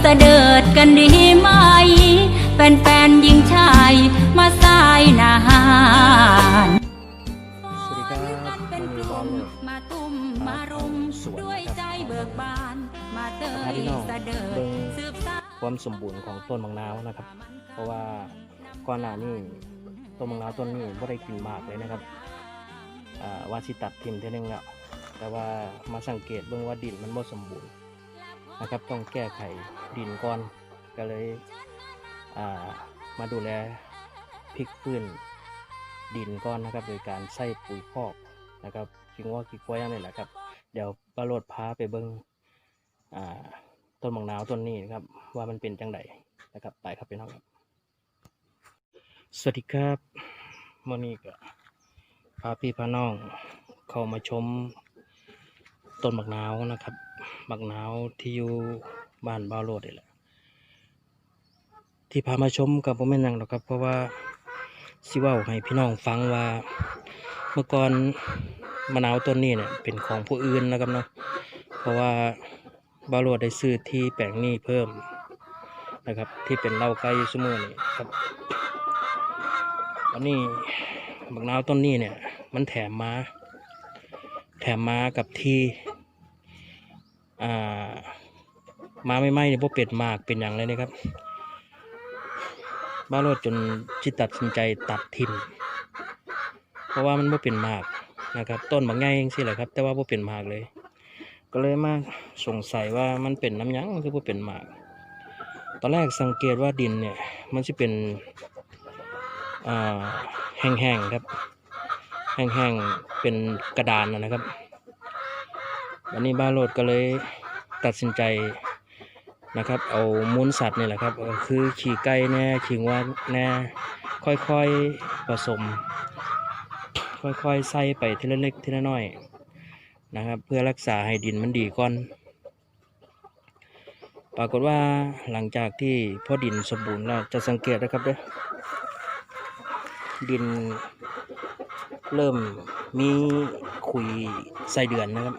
เสดิดกันดีไหม แฟนๆยิงชายมาสายนานสวัสดีครับเป็นวันนี้กบอลุ่ลมเนี่ยมาตุ้มมารุมสวนด้วยนะครับใจเบิกบานมาเตพายพี่น้องเสดิดเบิ่งสืบสานความสมบูรณ์ของต้นมะนาวนะครับ เพราะว่าก่อนหน้านี้ต้นมะนาวต้นนี้ไม่ได้กินมากเลยนะครับอ่าว่าสิตัดทิมเท่านึงแล้วแต่ว่ามาสังเกตเบื้องว่าดินมันบ่สมบูรณ์ นะครับ ต้องแก้ไขดินก่อนก็เลยามาดูแลพลิกฟื้นดินก่อนนะครับ โดยการใส่ปุ๋ยคอกนะครับคิงว่าคิกไว้นั่แหละครับ เดี๋ยวปลาโรดพาไปเบิ้งต้นมะนาวต้นนี้นะครับ ว่ามันเป็นจังไดนะครับไปครับพี่น้องครับ สวัสดีครับมื่อนี้ก็พาพี่พาน้องเข้ามาชมต้นมะนาวนะครับ มะนาวที่อยู่บ้านบาวโรดนี่แหละ ที่พามาชมกับผมเป็นหยังหรอกครับเพราะว่าสิว่าให้พี่น้องฟังว่าเมื่อก่อนมะนาวต้นนี้เนี่ยเป็นของผู้อื่นนะครับเนาะเพราะว่าบาวโรดได้ซื้อที่แปลงนี้เพิ่มนะครับ ที่เป็นเล่าไก่สมือนี่ครับวันนี้บักนาวต้นนี้เนี่ย มันแถมมา แถมมากับที่ อ่ามาไม่ไหมเนี่ยพวกเป็ดมากเป็นอย่างเลยนะครับบ้าวโรดจนจิตตัดสินใจตัดทิมเพราะว่ามันไม่เป็นมากนะครับ ต้นบางไงเองสิแหละครับ แต่ว่าไม่เป็นมากเลย ก็เลยมาสงสัยว่ามันเป็นน้ำยังคือว่าเป็นมาก ตอนแรกสังเกตว่าดินเนี่ยมันจะเป็นแห้งๆครับ แห้งๆเป็นกระดานนะครับ วันนี้บ้าโรดก็เลยตัดสินใจนะครับ เอามูลสัตว์นี่แหละครับคือขี่ไก่แน่ขี่งวดแน่ค่อยๆผสม ค่อยๆใส่ไปทีละเล็กทีละน้อยนะครับ เพื่อรักษาให้ดินมันดีก่อน ปรากฏว่าหลังจากที่พอดินสมบูรณ์แล้วจะสังเกตนะครับเด้อดินเริ่มมีขุยใส่เดือนนะครับ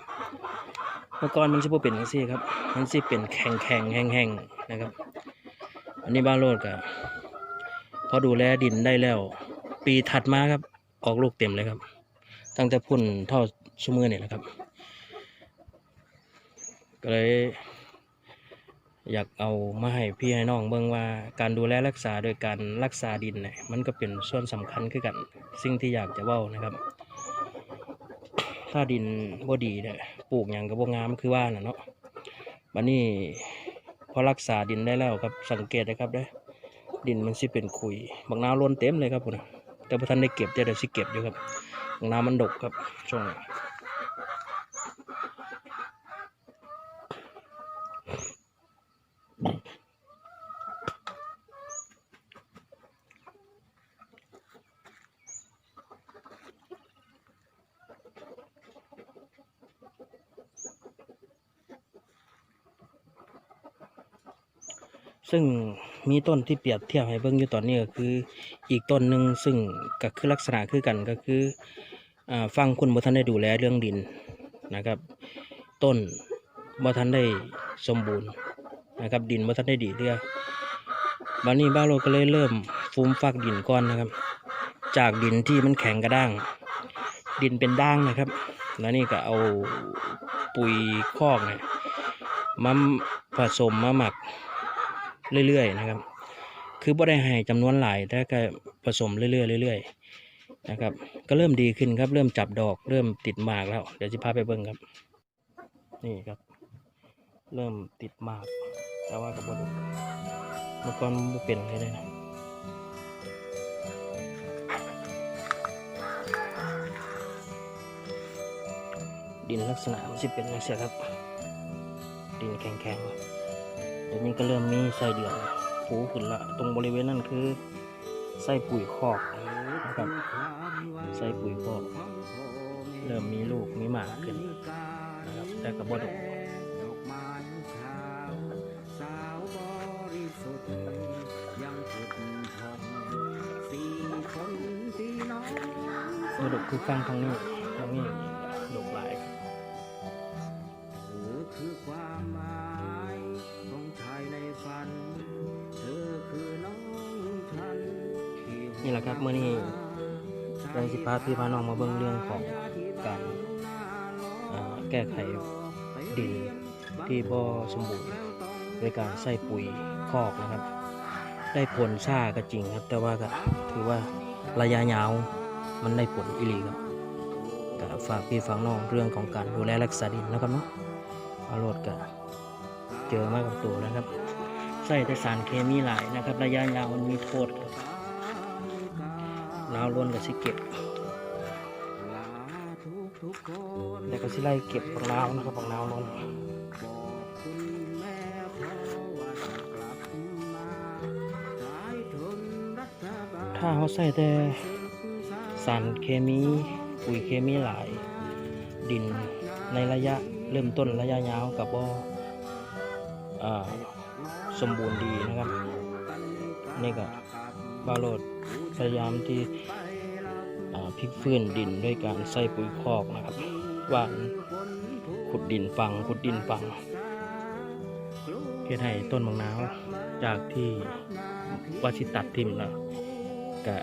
เมื่อก่อนมันจะเป็นอย่างนี้ครับ มันจะเป็นแข็งแข็งแห้งแห้งนะครับ อันนี้บ้านโรดกับพอดูแลดินได้แล้ว ปีถัดมาครับ ออกลูกเต็มเลยครับ ตั้งแต่พุ่นท่าชั่วมือเนี่ยแหละครับ ก็เลยอยากเอามาให้พี่ให้น้องเบิ่งว่าการดูแลรักษาโดยการรักษาดินเนี่ยมันก็เป็นส่วนสำคัญคือกัน สิ่งที่อยากจะเว้านะครับ ถ้าดินบ่ดีเนี่ยปลูกอย่างกับบ่งามคือว่าน่ะเนาะบัดนี้พอรักษาดินได้แล้วครับสังเกตนะครับเด้ดินมันสิเป็นขุยบางนาวล้นเต็มเลยครับพุ่นน่ะแต่พอท่านได้เก็บเดี๋ยวสิเก็บอยู่ครับบางนาวมันดกครับช่วงนี้ ซึ่งมีต้นที่เปรียบเทียบให้เบิ่งอยู่ตอนนี้ก็คืออีกต้นหนึ่งซึ่งก็คือลักษณะคือกันก็คืออฟังคุณบ่ทันได้ดูแลเรื่องดินนะครับ ต้นบ่ทันได้สมบูรณ์นะครับดินบ่ทันได้ดีเรือวันนี้บ้านเราก็เลยเริ่มฟูมฟักดินก่อนนะครับ จากดินที่มันแข็งกระด้าง ดินเป็นด่างนะครับ แล้วนี่ก็เอาปุ๋ยคอกเนี่ยมาผสมมาหมัก เรื่อยๆนะครับ คือบ่ได้ให้จำนวนหลายแต่ก็ผสมเรื่อยๆเรื่อยๆนะครับ ก็เริ่มดีขึ้นครับ เริ่มจับดอก เริ่มติดหมากแล้ว เดี๋ยวจะพาไปเบิ่งครับ นี่ครับ เริ่มติดหมาก แต่ว่ากับบดกเมื่อก่อนมันบ่เป็นเลยนะดินลักษณะมันจะเป็นอย่างเสียครับดินแข็งๆ ดี๋ยวนี้ก็เริ่มมีไส้เดือนฟูขึ้นละ ตรงบริเวณนั้นคือไส้ปุ๋ยคอกนะครับไส้ปุ๋ยคอก เริ่มมีลูกมีหมากขึ้นนะครับแต่กับบดกบดกคือฟังทางนี้ทางนี้ นะครับเมื่อนี้เราสิพาพี่พาน้องมาเบิ่งเรื่องของการแก้ไขดินที่บ่สมบูรณ์โดยการใส่ปุ๋ยคอกนะครับ ได้ผลช้าก็จริงครับ แต่ว่าก็ถือว่าระยะยาวมันได้ผลอีหลีครับก็ฝากพี่ฝากน้องเรื่องของการดูแลรักษาดินนะครับเนาะอารถก็เจอมากับตัวแล้วครับใส่แต่สารเคมีหลายนะครับ ระยะยาวมันมีโทษครับ ล้นกับสิเก็บแต่ก็สิไล่เก็บปังนาวนะครับปังนาวล้นถ้าเขาใส่แต่สารเคมีปุ๋ยเคมีหลาย ดินในระยะเริ่มต้นระยะยาวกับบ่อ่าสมบูรณ์ดีนะครับ นี่ก็บาโรดพยายามที่อ่า พลิกฟื้นดินด้วยการใส่ปุ๋ยคอกนะครับวานขุดดินฟังขุดดินฟังเพื่อให้ต้นมะนาวจากที่ว่าสิตัดทิมนะกะ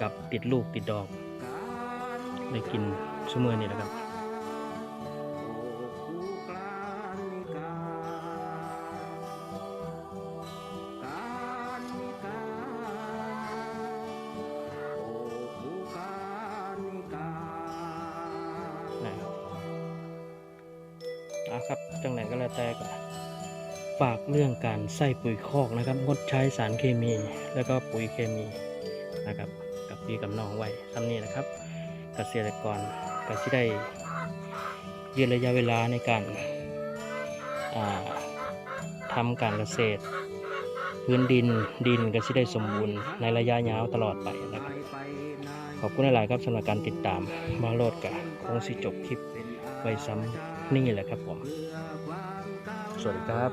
กับติดลูกติดดอกได้กินชั่วโมงนี้นะครับ อาครับ จังไหนก็แล้วแต่ก็ฝากเรื่องการใส่ปุ๋ยคอกนะครับ งดใช้สารเคมีแล้วก็ปุ๋ยเคมีนะครับ กับพี่กับน้องไว้ทำนี้นะครับเกษตรกรก็จะได้ยืดระยะเวลาในการาทำการเกษตร พื้นดินดินก็จะได้สมบูรณ์ในระยะยาวตลอดไปนะครับ ขอบคุณหลาย ๆ ครับสำหรับการติดตามมาโลดกะคงสิจบคลิปไว้ซ้ำ นี่แหละครับผม สวัสดีครับ